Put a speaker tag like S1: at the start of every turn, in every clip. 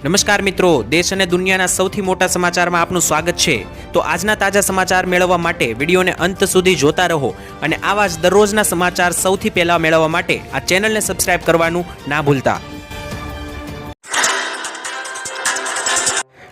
S1: નમસ્કાર મિત્રો, દેશ અને દુનિયાના સૌથી મોટા સમાચારમાં આપનું સ્વાગત છે. તો આજના તાજા સમાચાર મેળવવા માટે વિડીયોને અંત સુધી જોતા રહો અને આવા જ દરરોજના સમાચાર સૌથી પહેલા મેળવવા માટે આ ચેનલને સબસ્ક્રાઇબ કરવાનું ના ભૂલતા.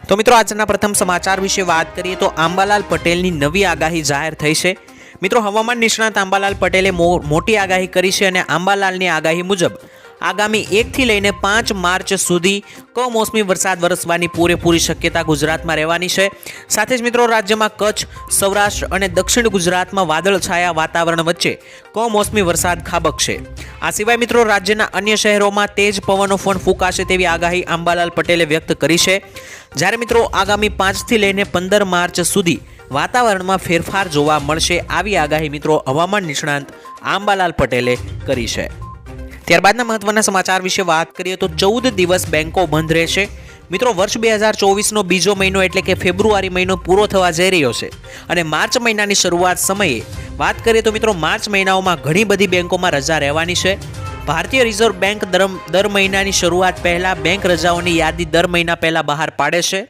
S1: તો મિત્રો, આજના પ્રથમ સમાચાર વિશે વાત કરીએ તો આંબાલાલ પટેલની નવી આગાહી જાહેર થઈ છે. મિત્રો, હવામાન નિષ્ણાત આંબાલાલ પટેલે મોટી આગાહી કરી છે અને આંબાલાલની આગાહી મુજબ આગામી એકથી લઈને પાંચ માર્ચ સુધી કમોસમી વરસાદ વરસવાની પૂરેપૂરી શક્યતા ગુજરાતમાં રહેવાની છે. સાથે જ મિત્રો, રાજ્યમાં કચ્છ, સૌરાષ્ટ્ર અને દક્ષિણ ગુજરાતમાં વાદળછાયા વાતાવરણ વચ્ચે કમોસમી વરસાદ ખાબકશે આ સિવાય મિત્રો, રાજ્યના અન્ય શહેરોમાં તેજ પવનો પણ ફૂંકાશે તેવી આગાહી આંબાલાલ પટેલે વ્યક્ત કરી છે. જ્યારે મિત્રો, આગામી પાંચથી લઈને પંદર માર્ચ સુધી વાતાવરણમાં ફેરફાર જોવા મળશે, આવી આગાહી મિત્રો હવામાન નિષ્ણાંત આંબાલાલ પટેલે કરી છે. ત્યારબાદના મહત્વના સમાચાર વિશે વાત કરીએ તો ચૌદ દિવસ બેંકો બંધ રહેશે. મિત્રો, વર્ષ બે હજાર ચોવીસનો બીજો મહિનો એટલે કે ફેબ્રુઆરી મહિનો પૂરો થવા જઈ રહ્યો છે અને માર્ચ મહિનાની શરૂઆત સમયે. વાત કરીએ તો મિત્રો, માર્ચ મહિનાઓમાં ઘણી બધી બેંકોમાં રજા રહેવાની છે. ભારતીય રિઝર્વ દર દર મહિનાની શરૂઆત પહેલાં બેંક રજાઓની યાદી દર મહિના પહેલાં બહાર પાડે છે.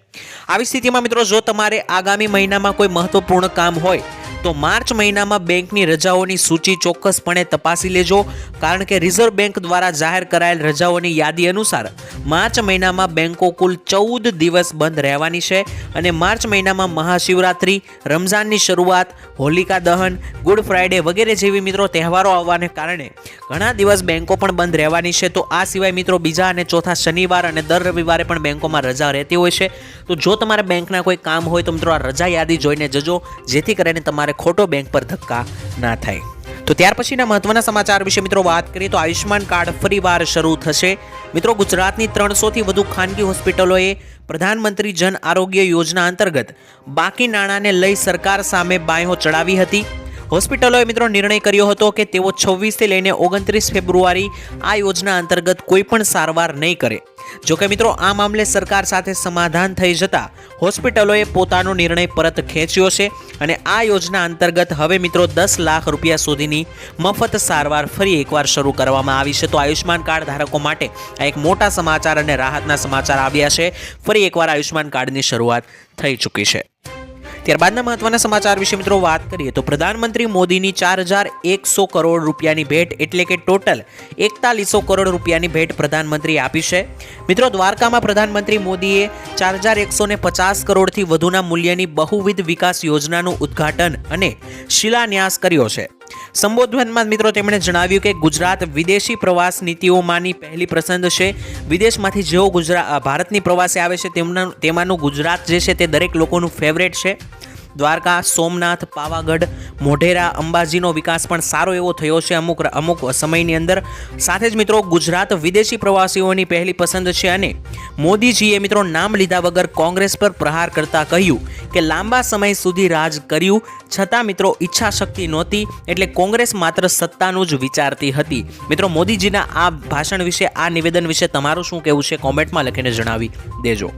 S1: આવી સ્થિતિમાં મિત્રો, જો તમારે આગામી મહિનામાં કોઈ મહત્વપૂર્ણ કામ હોય તો માર્ચ મહિનામાં બેંકની રજાઓની સૂચિ ચોક્કસપણે તપાસી લેજો, કારણ કે રિઝર્વ બેંક દ્વારા જાહેર કરાયેલ રજાઓની યાદી અનુસાર માર્ચ મહિનામાં બેંકો કુલ ચૌદ દિવસ બંધ રહેવાની છે અને માર્ચ મહિનામાં મહાશિવરાત્રિ, રમઝાનની શરૂઆત, હોલિકા દહન, ગુડ ફ્રાઇડે વગેરે જેવી મિત્રો તહેવારો આવવાને કારણે ઘણા દિવસ બેંકો પણ બંધ રહેવાની છે. તો આ સિવાય મિત્રો બીજા અને ચોથા શનિવાર અને દર રવિવારે પણ બેંકોમાં રજા રહેતી હોય છે. તો જો તમારે બેંકના કોઈ કામ હોય તો મિત્રો આ રજા યાદી જોઈને જજો, જેથી કરીને તમારે ખોટો બેંક પર ધક્કા ના થાય. તો ત્યાર પછીના મહત્વના સમાચાર વિશે મિત્રો વાત કરીએ તો આયુષ્યમાન કાર્ડ ફરીવાર શરૂ થશે. મિત્રો ગુજરાતની ત્રણસોથી વધુ ખાનગી હોસ્પિટલોએ પ્રધાનમંત્રી જન આરોગ્ય યોજના અંતર્ગત બાકી નાણાંને લઈ સરકાર સામે બાંયો ચડાવી હતી. હોસ્પિટલોએ મિત્રો નિર્ણય કર્યો હતો કે તેઓ છવ્વીસથી લઈને ઓગણત્રીસ ફેબ્રુઆરી આ યોજના અંતર્ગત કોઈપણ સારવાર નહીં કરે. જોકે મિત્રો, આ મામલે સરકાર સાથે સમાધાન થઈ જતા હોસ્પિટલોએ પોતાનો નિર્ણય પરત ખેંચ્યો છે અને આ યોજના અંતર્ગત હવે મિત્રો દસ લાખ રૂપિયા સુધીની મફત સારવાર ફરી એકવાર શરૂ કરવામાં આવી છે. તો આયુષ્માન કાર્ડ ધારકો માટે આ એક મોટા સમાચાર અને રાહતના સમાચાર આવ્યા છે. ફરી એકવાર આયુષ્માન કાર્ડની શરૂઆત થઈ ચૂકી છે. ત્યારબાદના મહત્વના સમાચાર વિશે મિત્રો વાત કરીએ તો પ્રધાનમંત્રી મોદીની ચાર હજાર એકસો કરોડ રૂપિયાની ભેટ એટલે કે ટોટલ એકતાલીસો કરોડ રૂપિયાની ભેટ પ્રધાનમંત્રીએ આપી છે. મિત્રો દ્વારકામાં પ્રધાનમંત્રી મોદીએ ચાર હજાર એકસો ને પચાસ કરોડથી વધુના મૂલ્યની બહુવિધ વિકાસ યોજનાનું ઉદ્ઘાટન અને શિલાન્યાસ કર્યો છે. સંબોધનમાં મિત્રો તેમણે જણાવ્યું કે ગુજરાત વિદેશી પ્રવાસ નીતિઓમાંની પહેલી પસંદ છે. વિદેશમાંથી જેઓ ગુજરાત ભારતની પ્રવાસે આવે છે તેમના, તેમાંનું ગુજરાત જે છે તે દરેક લોકોનું ફેવરેટ છે. દ્વારકા, સોમનાથ, પાવાગઢ, મોઢેરા, અંબાજીનો વિકાસ પણ સારો એવો થયો છે અમુક અમુક સમયની અંદર. સાથે જ મિત્રો, ગુજરાત વિદેશી પ્રવાસીઓની પહેલી પસંદ છે અને મોદીજીએ મિત્રો નામ લીધા વગર કોંગ્રેસ પર પ્રહાર કરતા કહ્યું કે લાંબા સમય સુધી રાજ કર્યું, છતાં મિત્રો ઈચ્છા શક્તિ નહોતી, એટલે કોંગ્રેસ માત્ર સત્તાનું જ વિચારતી હતી. મિત્રો, મોદીજીના આ ભાષણ વિશે, આ નિવેદન વિશે તમારું શું કહેવું છે? કોમેન્ટમાં લખીને જણાવી દેજો.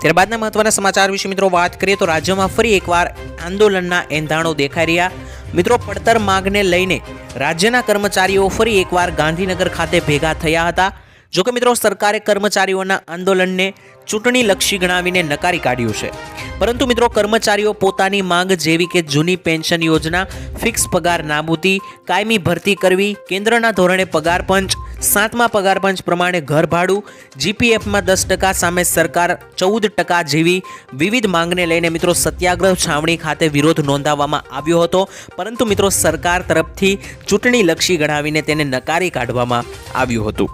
S1: ત્યારબાદના મહત્વના સમાચાર વિશે મિત્રો વાત કરીએ તો રાજ્યમાં ફરી એકવાર આંદોલનના એંધાણો દેખાઈ રહ્યા. મિત્રો પડતર માગને લઈને રાજ્યના કર્મચારીઓ ફરી એકવાર ગાંધીનગર ખાતે ભેગા થયા હતા. જોકે મિત્રો સરકારે કર્મચારીઓના આંદોલનને ચૂંટણીલક્ષી ગણાવીને નકારી કાઢ્યું છે. પરંતુ મિત્રો કર્મચારીઓ પોતાની માંગ જેવી કે જૂની પેન્શન યોજના, ફિક્સ પગાર નાબૂદી, કાયમી ભરતી કરવી, કેન્દ્રના ધોરણે પગાર પંચ સાતમા પગારપંચ પ્રમાણે ઘર ભાડું જીપીએફમાં દસ ટકા સામે સરકાર ચૌદ ટકા જેવી વિવિધ માંગને લઈને મિત્રો સત્યાગ્રહ છાવણી ખાતે વિરોધ નોંધાવવામાં આવ્યો હતો. પરંતુ મિત્રો સરકાર તરફથી ચૂંટણીલક્ષી ગણાવીને તેને નકારી કાઢવામાં આવ્યું હતું.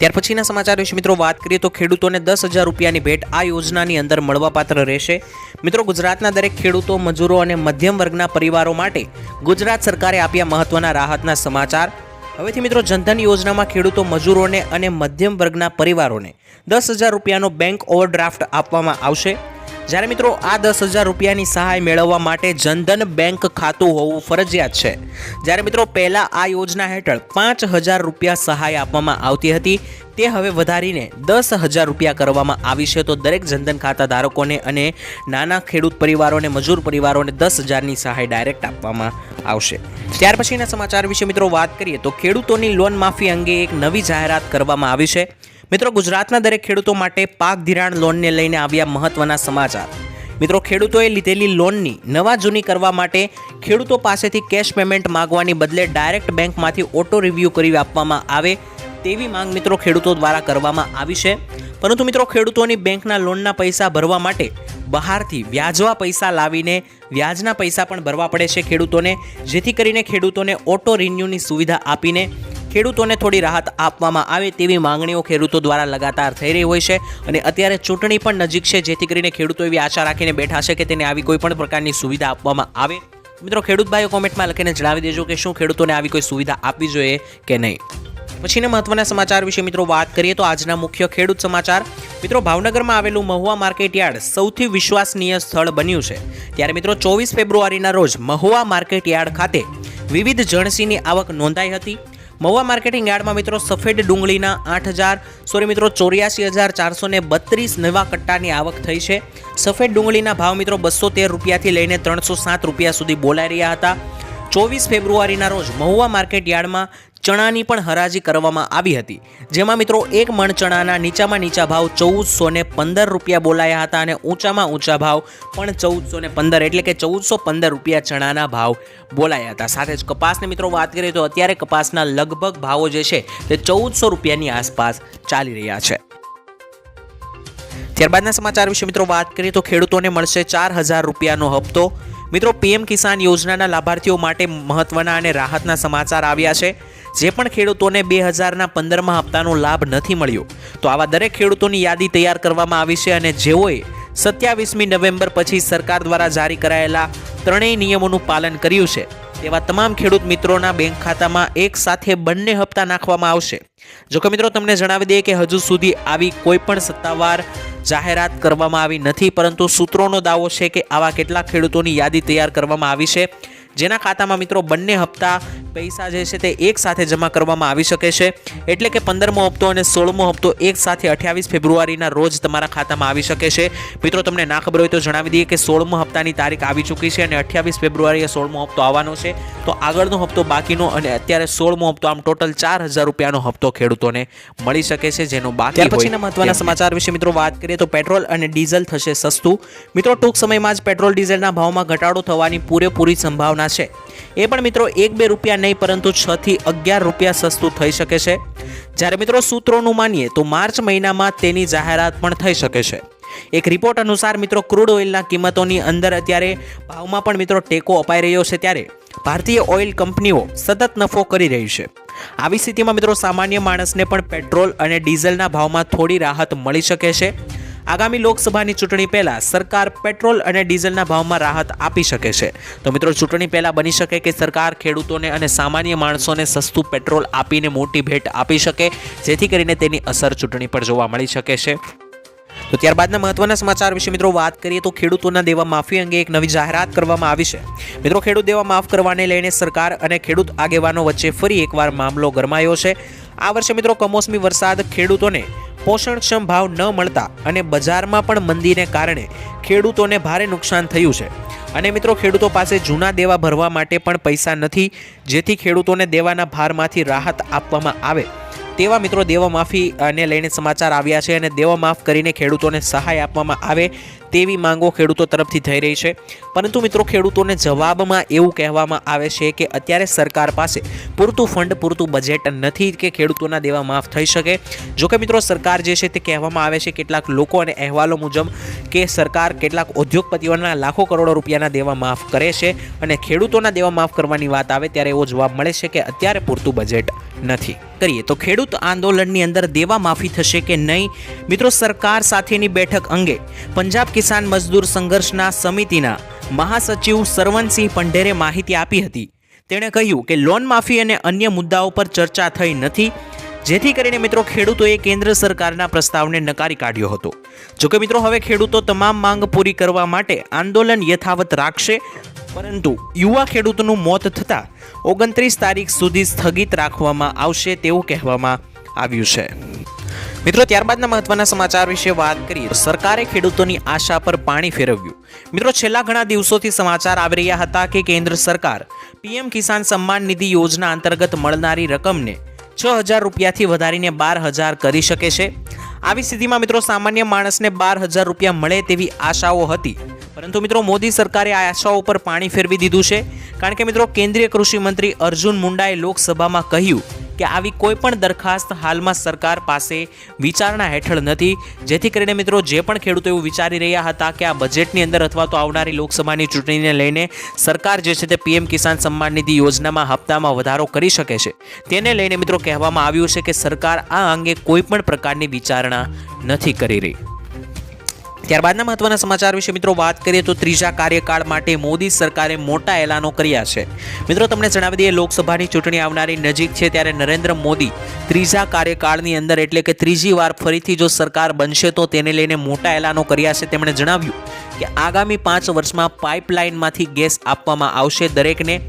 S1: ત્યાર પછીના સમાચાર વિશે મિત્રો વાત કરીએ તો ખેડૂતોને દસ હજાર રૂપિયાની ભેટ આ યોજનાની અંદર મળવાપાત્ર રહેશે. મિત્રો ગુજરાતના દરેક ખેડૂતો, મજૂરો અને મધ્યમ વર્ગના પરિવારો માટે ગુજરાત સરકારે આપ્યા મહત્વના રાહતના સમાચાર. હવેથી મિત્રો જનધન યોજનામાં ખેડૂતો મજૂરોને અને મધ્યમ વર્ગના પરિવારોને દસ હજાર રૂપિયાનો બેંક ઓવરડ્રાફ્ટ આપવામાં આવશે. જ્યારે મિત્રો આ દસ હજાર રૂપિયાની સહાય મેળવવા માટે જનધન બેંક ખાતું હોવું ફરજિયાત છે. જ્યારે મિત્રો પહેલાં આ યોજના હેઠળ પાંચ હજાર રૂપિયા સહાય આપવામાં આવતી હતી. તે હવે વધારીને દસ હજાર રૂપિયા કરવામાં આવી છે. તો દરેક જનધન ખાતા ધારકોને અને નાના ખેડૂત પરિવારોને, મજૂર પરિવારોને દસ હજારની સહાય ડાયરેક્ટ આપવામાં આવશે. ત્યાર પછીના સમાચાર વિશે મિત્રો વાત કરીએ તો ખેડૂતોની લોન માફી અંગે એક નવી જાહેરાત કરવામાં આવી છે. મિત્રો, ગુજરાતના દરેક ખેડૂતો માટે પાક ધિરાણ લોનને લઈને આવ્યા મહત્વના સમાચાર. મિત્રો, ખેડૂતોએ લીધેલી લોનની નવા જૂની કરવા માટે ખેડૂતો પાસેથી કેશ પેમેન્ટ માંગવાની બદલે ડાયરેક્ટ બેંકમાંથી ઓટો રિવ્યૂ કરી આપવામાં આવે તેવી માંગ મિત્રો ખેડૂતો દ્વારા કરવામાં આવી છે. પરંતુ મિત્રો ખેડૂતોની બેંકના લોનના પૈસા ભરવા માટે બહારથી વ્યાજવા પૈસા લાવીને વ્યાજના પૈસા પણ ભરવા પડે છે ખેડૂતોને, જેથી કરીને ખેડૂતોને ઓટો રિન્યૂની સુવિધા આપીને ખેડૂતોને થોડી રાહત આપવામાં આવે તેવી માંગણીઓ ખેડૂતો દ્વારા લગાતાર થઈ રહી હોય છે. અને અત્યારે ચૂંટણી પણ નજીક છે, જેથી કરીને ખેડૂતો એવી આશા રાખીને બેઠા છે કે તેને આવી કોઈ પણ પ્રકારની સુવિધા આપવામાં આવે. મિત્રો ખેડૂત ભાઈઓ કોમેન્ટમાં લખીને જણાવી દેજો કે શું ખેડૂતોને આવી કોઈ સુવિધા આપવી જોઈએ કે નહીં. પછીના મહત્વના સમાચાર વિશે મિત્રો વાત કરીએ તો આજના મુખ્ય ખેડૂત સમાચાર. મિત્રો, ભાવનગરમાં આવેલું મહુવા માર્કેટ યાર્ડ સૌથી વિશ્વસનીય સ્થળ બન્યું છે. ત્યારે મિત્રો, ચોવીસ ફેબ્રુઆરીના રોજ મહુવા માર્કેટ યાર્ડ ખાતે વિવિધ જણસીની આવક નોંધાઈ હતી. મહુવા માર્કેટિંગ યાર્ડમાં મિત્રો, સફેદ ડુંગળીના આઠ હજાર, સોરી મિત્રો, ચોર્યાસી હજાર ચારસો ને બત્રીસ નવા કટ્ટાની આવક થઈ છે. સફેદ ડુંગળીના ભાવ મિત્રો બસો તેર રૂપિયાથી લઈને ત્રણસો સાત રૂપિયા સુધી બોલાઈ રહ્યા હતા. ચોવીસ ફેબ્રુઆરીના રોજ મહુવા માર્કેટ યાર્ડમાં ચણાની પણ હરાજી કરવામાં આવી હતી. જેમાં મિત્રો એક મણ ચણાના નીચામાં નીચા ભાવ ચૌદસો ને પંદર રૂપિયા બોલાયા હતા અને ઊંચામાં ઊંચા ભાવ પણ ચૌદસો ને પંદર એટલે કે ચૌદસો પંદર રૂપિયા ચણાના ભાવ બોલાયા હતા. સાથે જ કપાસની મિત્રો વાત કરીએ તો અત્યારે કપાસના લગભગ ભાવો જે છે તે ચૌદસો રૂપિયાની આસપાસ ચાલી રહ્યા છે. ત્યારબાદના સમાચાર વિશે મિત્રો વાત કરીએ તો ખેડૂતોને મળશે ચાર હજાર રૂપિયાનો હપ્તો. મિત્રો, પીએમ કિસાન યોજનાના લાભાર્થીઓ માટે મહત્વના અને રાહતના સમાચાર આવ્યા છે. જે પણ ખેડૂતોને બે હજારના પંદરમાં હપ્તાનો લાભ નથી મળ્યો, તો આવા દરેક ખેડૂતોની યાદી તૈયાર કરવામાં આવી છે અને જેઓએ સત્યાવીસમી નવેમ્બર પછી સરકાર દ્વારા જારી કરાયેલા ત્રણેય નિયમોનું પાલન કર્યું છે. તેવા તમામ ખેડૂત મિત્રોના બેંક ખાતામાં એક સાથે બંને હપ્તા નાખવામાં આવશે. જો કે મિત્રો, તમને જણાવી દઈએ કે હજુ સુધી આવી કોઈ પણ સત્તાવાર જાહેરાત કરવામાં આવી નથી, પરંતુ સૂત્રોનો દાવો છે કે આવા કેટલાક ખેડૂતોની યાદી તૈયાર કરવામાં આવી છે. જેના ખાતામાં મિત્રો બંને હપ્તા પૈસા જે છે તે એક સાથે જમા કરવામાં આવી શકે છે. એટલે કે પંદરમો હપ્તો અને સોળમો હપ્તો એક સાથે અઠ્યાવીસ ફેબ્રુઆરીના રોજ તમારા ખાતામાં આવી શકે છે. મિત્રો તમને ના ખબર હોય તો જણાવી દઈએ કે સોળમો હપ્તાની તારીખ આવી ચૂકી છે અને અઠ્યાવીસ ફેબ્રુઆરીએ સોળમો હપ્તો આવવાનો છે. તો આગળનો હપ્તો બાકીનો અને અત્યારે સોળમો હપ્તો આમ ટોટલ ચાર હજાર રૂપિયાનો હપ્તો ખેડૂતોને મળી શકે છે જેનો બાકી પછીના મહત્વના સમાચાર વિશે મિત્રો વાત કરીએ તો પેટ્રોલ અને ડીઝલ થશે સસ્તું. મિત્રો ટૂંક સમયમાં જ પેટ્રોલ ડીઝલના ભાવમાં ઘટાડો થવાની પૂરેપૂરી સંભાવના છે. એ પણ મિત્રો એક બે રૂપિયા નહીં, પરંતુ છ થી અગિયાર રૂપિયા સસ્તું થઈ શકે છે. જ્યારે મિત્રો સૂત્રોનું માનીએ, તો માર્ચ મહિનામાં તેની જાહેરાત પણ થઈ શકે છે. એક રિપોર્ટ અનુસાર મિત્રો ક્રૂડ ઓઇલના કિંમતોની અંદર અત્યારે ભાવમાં પણ મિત્રો ટેકો અપાઈ રહ્યો છે ત્યારે ભારતીય ઓઇલ કંપનીઓ સતત નફો કરી રહી છે. આવી સ્થિતિમાં મિત્રો સામાન્ય માણસને પણ પેટ્રોલ અને ડીઝલના ભાવમાં થોડી રાહત મળી શકે છે. આગામી લોકસભાની ચૂંટણી પહેલા સરકાર પેટ્રોલ અને ડીઝલના ભાવમાં રાહત આપી શકે છે. તો મિત્રો, ચૂંટણી પહેલા બની શકે કે સરકાર ખેડૂતોને અને સામાન્ય માણસોને સસ્તું પેટ્રોલ આપીને મોટી ભેટ આપી શકે, જેથી કરીને તેની અસર ચૂંટણી પર જોવા મળી શકે છે. તો ત્યારબાદના મહત્વના સમાચાર વિશે મિત્રો વાત કરીએ તો ખેડૂતોના દેવા માફી અંગે એક નવી જાહેરાત કરવામાં આવી છે. મિત્રો, ખેડૂત દેવા માફ કરવાને લઈને સરકાર અને ખેડૂત આગેવાનો વચ્ચે ફરી એકવાર મામલો ગરમાયો છે. આ વર્ષે મિત્રો કમોસમી વરસાદ ખેડૂતોને પોષણક્ષમ ભાવ ન મળતા અને બજારમાં પણ મંદીને કારણે ખેડૂતોને ભારે નુકસાન થયું છે. અને મિત્રો, ખેડૂતો પાસે જૂના દેવા ભરવા માટે પણ પૈસા નથી, જેથી ખેડૂતોને દેવાના ભારમાંથી રાહત આપવામાં આવે. તેવા મિત્રો, દેવા માફીને લઈને સમાચાર આવ્યા છે અને દેવા માફ કરીને ખેડૂતોને સહાય આપવામાં આવે. તેવી માંગો ખેડૂતો તરફથી થઈ રહી છે. પરંતુ મિત્રો, ખેડૂતોને જવાબમાં એવું કહેવામાં આવે છે કે અત્યારે સરકાર પાસે પૂરતું ફંડ, પૂરતું બજેટ નથી કે ખેડૂતોના દેવા માફ થઈ શકે. જોકે મિત્રો, સરકાર જે છે તે કહેવામાં આવે છે કેટલાક લોકો અને અહેવાલો મુજબ કે સરકાર કેટલાક ઉદ્યોગપતિઓના લાખો કરોડો રૂપિયાના દેવા માફ કરે છે અને ખેડૂતોના દેવા માફ કરવાની વાત આવે ત્યારે એવો જવાબ મળે છે કે અત્યારે પૂરતું બજેટ નથી. કરીએ તો ખેડૂત આંદોલનની અંદર દેવા માફી થશે કે નહીં? મિત્રો, સરકાર સાથેની બેઠક અંગે પંજાબ કિસાન મજદૂર સંઘર્ષના સમિતિના મહાસચિવ સરવનસિંહ પંઢેરે માહિતી આપી હતી. તેણે કહ્યું કે લોન માફી અને અન્ય મુદ્દાઓ પર ચર્ચા થઈ નથી. જેથી કરીને મિત્રો, ખેડૂતોએ કેન્દ્ર સરકારના પ્રસ્તાવને નકારી કાઢ્યો હતો. જોકે મિત્રો, હવે ખેડૂતો તમામ માંગ પૂરી કરવા માટે આંદોલન યથાવત રાખશે. પરંતુ યુવા ખેડૂતનું મોત થતાં ઓગણત્રીસ તારીખ સુધી સ્થગિત રાખવામાં આવશે તેવું કહેવામાં આવ્યું છે. મિત્રો, ત્યારબાદના મહત્વના સમાચાર વિશે વાત કરીએ સરકારે ખેડૂતોની આશા પર પાણી ફેરવ્યું. મિત્રો, છેલ્લા ઘણા દિવસોથી સમાચાર આવી રહ્યા હતા કે કેન્દ્ર સરકાર પીએમ કિસાન સન્માન નિધિ યોજના અંતર્ગત મળનારી રકમને છ હજાર રૂપિયાથી વધારીને બાર હજાર કરી શકે છે. આવી સ્થિતિમાં, મિત્રો, સામાન્ય માણસને બાર હજાર રૂપિયા મળે તેવી આશાઓ હતી. પરંતુ, મિત્રો, મોદી સરકારે આ આશાઓ પર પાણી ફેરવી દીધું છે. કારણ કે, મિત્રો, કેન્દ્રીય કૃષિ મંત્રી અર્જુન મુંડાએ લોકસભામાં કહ્યું કે આવી કોઈ પણ દરખાસ્ત હાલમાં સરકાર પાસે વિચારણા હેઠળ નથી. જેથી કરીને મિત્રો જે પણ ખેડૂતો એવું વિચારી રહ્યા હતા કે આ બજેટની અંદર અથવા તો આવનારી લોકસભાની ચૂંટણીને લઈને સરકાર જે છે તે પીએમ કિસાન સન્માન નિધિ યોજનામાં હપ્તામાં વધારો કરી શકે છે. તેને લઈને મિત્રો કહેવામાં આવ્યું છે કે સરકાર આ અંગે કોઈ પણ પ્રકારની વિચારણા નથી કરી રહી. ત્યારબાદના મહત્વના સમાચાર વિશે મિત્રો વાત કરીએ તો ત્રીજા કાર્યકાળ માટે મોદી સરકારે મોટા એલાનો કર્યા છે. મિત્રો, તમને જણાવી દઈએ, લોકસભાની ચૂંટણી આવનારી નજીક છે ત્યારે નરેન્દ્ર મોદી ત્રીજા કાર્યકાળની અંદર એટલે કે ત્રીજી વાર ફરીથી જો સરકાર બનશે તો તેને લઈને મોટા એલાનો કર્યા છે. તેમણે જણાવ્યું કે આગામી પાંચ વર્ષમાં પાઇપલાઇનમાંથી ગેસ આપવામાં આવશે દરેકને.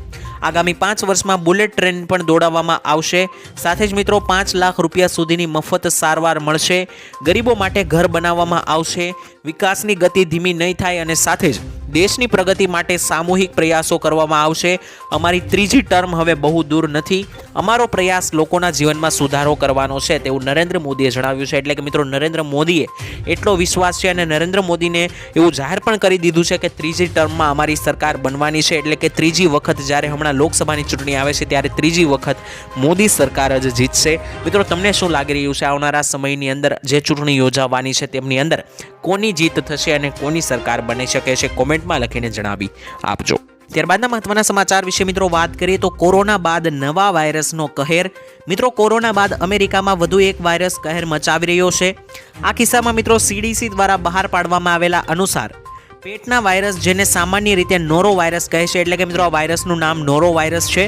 S1: આગામી પાંચ વર્ષમાં બુલેટ ટ્રેન પણ દોડાવવામાં આવશે. સાથે જ મિત્રો, પાંચ લાખ રૂપિયા સુધીની મફત સારવાર મળશે. ગરીબો માટે ઘર બનાવવામાં આવશે. વિકાસની ગતિ ધીમી નહીં થાય અને સાથે જ દેશની પ્રગતિ માટે સામૂહિક પ્રયાસો કરવામાં આવશે. અમારી ત્રીજી ટર્મ હવે બહુ દૂર નથી. અમારો પ્રયાસ લોકોના જીવનમાં સુધારો કરવાનો છે તેવું નરેન્દ્ર મોદીએ જણાવ્યું છે. એટલે કે મિત્રો, નરેન્દ્ર મોદીએ એટલો વિશ્વાસ છે અને નરેન્દ્ર મોદીને એવું જાહેર પણ કરી દીધું છે કે ત્રીજી ટર્મમાં અમારી સરકાર બનવાની છે. એટલે કે ત્રીજી વખત જ્યારે હમણાં લોકસભાની ચૂંટણી આવે છે ત્યારે ત્રીજી વખત મોદી સરકાર જ જીતશે. મિત્રો, તમને શું લાગી રહ્યું છે? આવનારા સમયની અંદર જે ચૂંટણી યોજાવાની છે તેમની અંદર કોની જીત થશે અને કોની સરકાર બની શકે છે? કોમેન્ટમાં લખીને જણાવી આપજો. ત્યારબાદના મહત્વના સમાચાર વિશે મિત્રો વાત કરીએ તો કોરોના બાદ નવા વાયરસનો કહેર. મિત્રો, કોરોના બાદ અમેરિકામાં વધુ એક વાયરસ કહેર મચાવી રહ્યો છે. આ કિસ્સામાં મિત્રો સીડીસી દ્વારા બહાર પાડવામાં આવેલા અનુસાર, પેટના વાયરસ જેને સામાન્ય રીતે નોરો વાયરસ કહે છે, એટલે કે મિત્રો આ વાયરસનું નામ નોરો વાયરસ છે.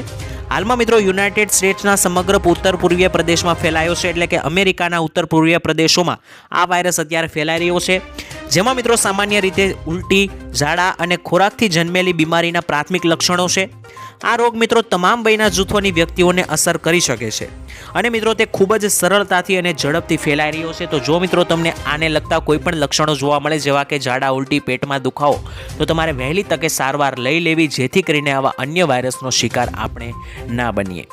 S1: હાલમાં મિત્રો યુનાઇટેડ સ્ટેટ્સના સમગ્ર ઉત્તર પૂર્વીય પ્રદેશમાં ફેલાયો છે, એટલે કે અમેરિકાના ઉત્તર પૂર્વીય પ્રદેશોમાં આ વાયરસ અત્યારે ફેલાઈ રહ્યો છે. જેમાં મિત્રો સામાન્ય રીતે ઉલટી, ઝાડા અને ખોરાકથી જન્મેલી બીમારીના પ્રાથમિક લક્ષણો છે. આ રોગ મિત્રો તમામ વયના જૂથોની વ્યક્તિઓને અસર કરી શકે છે. અને મિત્રો તે ખૂબ જ સરળતાથી અને ઝડપથી ફેલાઈ રહ્યો છે. તો જો મિત્રો તમને આને લગતા કોઈ પણ લક્ષણો જોવા મળે, જેવા કે ઝાડા, ઉલટી, પેટમાં દુખાવો, તો તમારે વહેલી તકે સારવાર લઈ લેવી, જેથી કરીને આવા અન્ય વાયરસનો શિકાર આપણે ના બનીએ.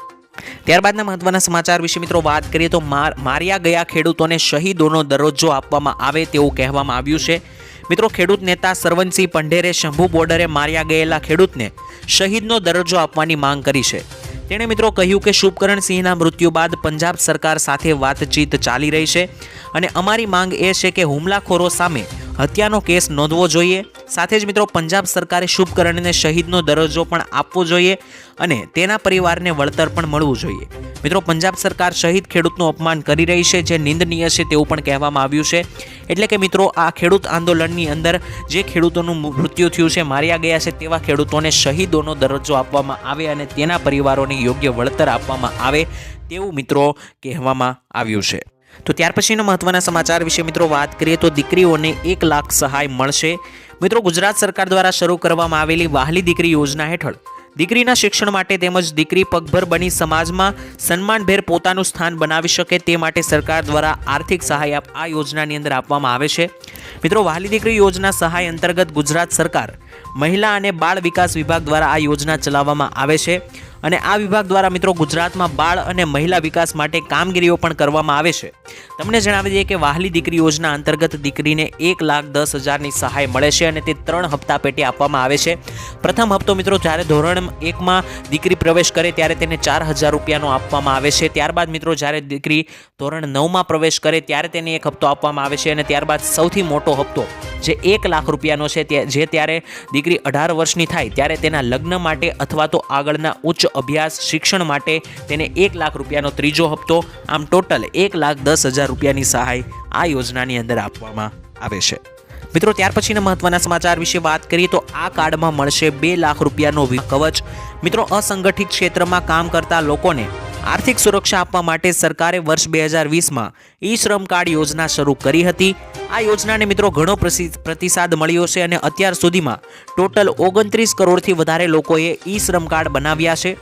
S1: ત્યારબાદના મહત્વના સમાચાર વિશે મિત્રો વાત કરીએ તો માર્યા ગયા ખેડૂતોને શહીદોનો દરજ્જો આપવામાં આવે તેવું કહેવામાં આવ્યું છે. મિત્રો, ખેડૂત નેતા સરવનસિંહ પંઢેરે શંભુ બોર્ડરે માર્યા ગયેલા ખેડૂતને શહીદનો દરજ્જો આપવાની માંગ કરી છે. તેણે મિત્રો કહ્યું કે શુભકરણ સિંહના મૃત્યુ બાદ પંજાબ સરકાર સાથે વાતચીત ચાલી રહી છે અને અમારી માંગ એ છે કે હુમલાખોરો સામે હત્યાનો કેસ નોંધવો જોઈએ. સાથે જ મિત્રો, પંજાબ સરકારે શુભકરણને શહીદનો દરજ્જો પણ આપવો જોઈએ અને તેના પરિવારને વળતર પણ મળવું જોઈએ. મિત્રો, પંજાબ સરકાર શહીદ ખેડૂતનું અપમાન કરી રહી છે, જે નિંદનીય છે તેવું પણ કહેવામાં આવ્યું છે. એટલે કે મિત્રો, આ ખેડૂત આંદોલનની અંદર જે ખેડૂતોનું મૃત્યુ થયું છે, માર્યા ગયા છે, તેવા ખેડૂતોને શહીદોનો દરજ્જો આપવામાં આવે અને તેના પરિવારોને યોગ્ય વળતર આપવામાં આવે તેવું મિત્રો કહેવામાં આવ્યું છે. તો ત્યાર પછીના મહત્વના સમાચાર વિશે મિત્રો વાત કરીએ તો દીકરીઓને એક લાખ સહાય મળશે. મિત્રો, ગુજરાત સરકાર દ્વારા શરૂ કરવામાં આવેલી વાહલી દીકરી યોજના હેઠળ દીકરીના શિક્ષણ માટે તેમજ દીકરી પગભર બની સમાજમાં સન્માનભેર પોતાનું સ્થાન બનાવી શકે તે માટે સરકાર દ્વારા આર્થિક સહાય આ યોજનાની અંદર આપવામાં આવે છે. મિત્રો, વહાલી દીકરી યોજના સહાય અંતર્ગત ગુજરાત સરકાર મહિલા અને બાળ વિકાસ વિભાગ દ્વારા આ યોજના ચલાવવામાં આવે છે. અને આ વિભાગ દ્વારા મિત્રો ગુજરાતમાં બાળ અને મહિલા વિકાસ માટે કામગીરીઓ પણ કરવામાં આવે છે. તમને જણાવી દઈએ કે વાહલી દીકરી યોજના અંતર્ગત દીકરીને એક લાખ દસ હજારની સહાય મળે છે અને તે ત્રણ હપ્તા પેટે આપવામાં આવે છે. પ્રથમ હપ્તો મિત્રો જ્યારે ધોરણ એકમાં દીકરી પ્રવેશ કરે ત્યારે તેને ચાર હજાર રૂપિયાનો આપવામાં આવે છે. ત્યારબાદ મિત્રો જ્યારે દીકરી ધોરણ નવમાં પ્રવેશ કરે ત્યારે તેને એક હપ્તો આપવામાં આવે છે અને ત્યારબાદ સૌથી મોટો હપ્તો જે એક લાખ રૂપિયાનો છે જે ત્યારે દીકરી અઢાર વર્ષની થાય ત્યારે તેના લગ્ન માટે અથવા તો આગળના ઉચ્ચ અભ્યાસ શિક્ષણ માટે તેને એક લાખ રૂપિયાનો ત્રીજો હપ્તો, આમ ટોટલ એક લાખ દસ હજાર રૂપિયાની સહાય આ યોજનાની અંદર આપવામાં આવે છે. મિત્રો, ત્યાર પછીના મહત્વના સમાચાર વિશે વાત કરીએ તો આ કાર્ડમાં મળશે બે લાખ રૂપિયાનો કવચ. મિત્રો, અસંગઠિત ક્ષેત્રમાં કામ કરતા લોકોને આર્થિક સુરક્ષા આપવા માટે સરકારે વર્ષ બે હજાર વીસમાં ઈ શ્રમ કાર્ડ યોજના શરૂ કરી હતી. આ યોજનાને મિત્રો, ઘણો પ્રતિસાદ મળ્યો છે અને અત્યાર સુધીમાં ટોટલ ઓગણત્રીસ કરોડથી વધારે લોકોએ ઈ શ્રમ કાર્ડ બનાવ્યા છે.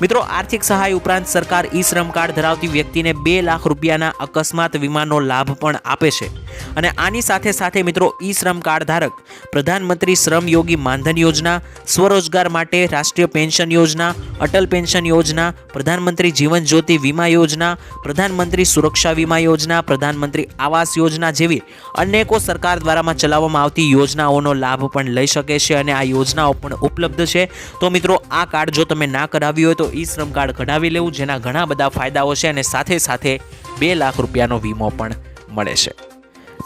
S1: મિત્રો, આર્થિક સહાય ઉપરાંત સરકાર ઈ શ્રમ કાર્ડ ધરાવતી વ્યક્તિને બે લાખ રૂપિયાના અકસ્માત વીમાનો લાભ પણ આપે છે. અને આની સાથે સાથે મિત્રો ઈ શ્રમ કાર્ડ ધારક, પ્રધાનમંત્રી શ્રમ યોગી માનધન યોજના, સ્વરોજગાર માટે રાષ્ટ્રીય પેન્શન યોજના, અટલ પેન્શન યોજના, પ્રધાનમંત્રી જીવન જ્યોતિ વીમા યોજના, પ્રધાનમંત્રી સુરક્ષા વીમા યોજના, પ્રધાનમંત્રી આવાસ યોજના જેવી અનેકો સરકાર દ્વારામાં ચલાવવામાં આવતી યોજનાઓનો લાભ પણ લઈ શકે છે અને આ યોજનાઓ પણ ઉપલબ્ધ છે. તો મિત્રો, આ કાર્ડ જો તમે ના કરાવ્યું હોય તો ઈ શ્રમ કાર્ડ કઢાવી લેવું, જેના ઘણા બધા ફાયદાઓ છે અને સાથે સાથે બે લાખ રૂપિયાનો વીમો પણ મળે છે.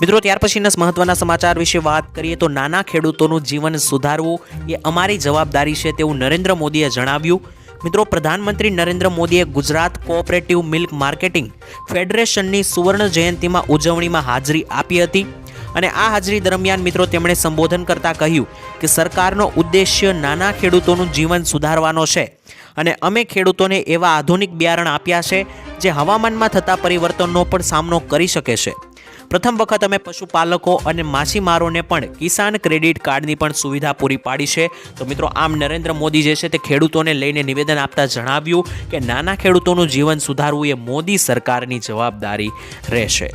S1: મિત્રો, ત્યાર પછીના મહત્વના સમાચાર વિશે વાત કરીએ તો નાના ખેડૂતોનું જીવન સુધારવું એ અમારી જવાબદારી છે તેવું નરેન્દ્ર મોદીએ જણાવ્યું. મિત્રો, પ્રધાનમંત્રી નરેન્દ્ર મોદીએ ગુજરાત કોઓપરેટિવ મિલ્ક માર્કેટિંગ ફેડરેશનની સુવર્ણ જયંતિમાં ઉજવણીમાં હાજરી આપી હતી અને આ હાજરી દરમિયાન, મિત્રો, તેમણે સંબોધન કરતા કહ્યું કે સરકારનો ઉદ્દેશ્ય નાના ખેડૂતોનું જીવન સુધારવાનો છે. અને અમે ખેડૂતોને એવા આધુનિક બિયારણ આપ્યા છે જે હવામાનમાં થતા પરિવર્તનનો પણ સામનો કરી શકે છે. પ્રથમ વખત અમે પશુપાલકો અને માછીમારોને પણ કિસાન ક્રેડિટ કાર્ડની પણ સુવિધા પૂરી પાડી છે. તો મિત્રો, આમ નરેન્દ્ર મોદી જે છે તે ખેડૂતોને લઈને નિવેદન આપતા જણાવ્યું કે નાના ખેડૂતોનું જીવન સુધારવું એ મોદી સરકારની જવાબદારી રહેશે.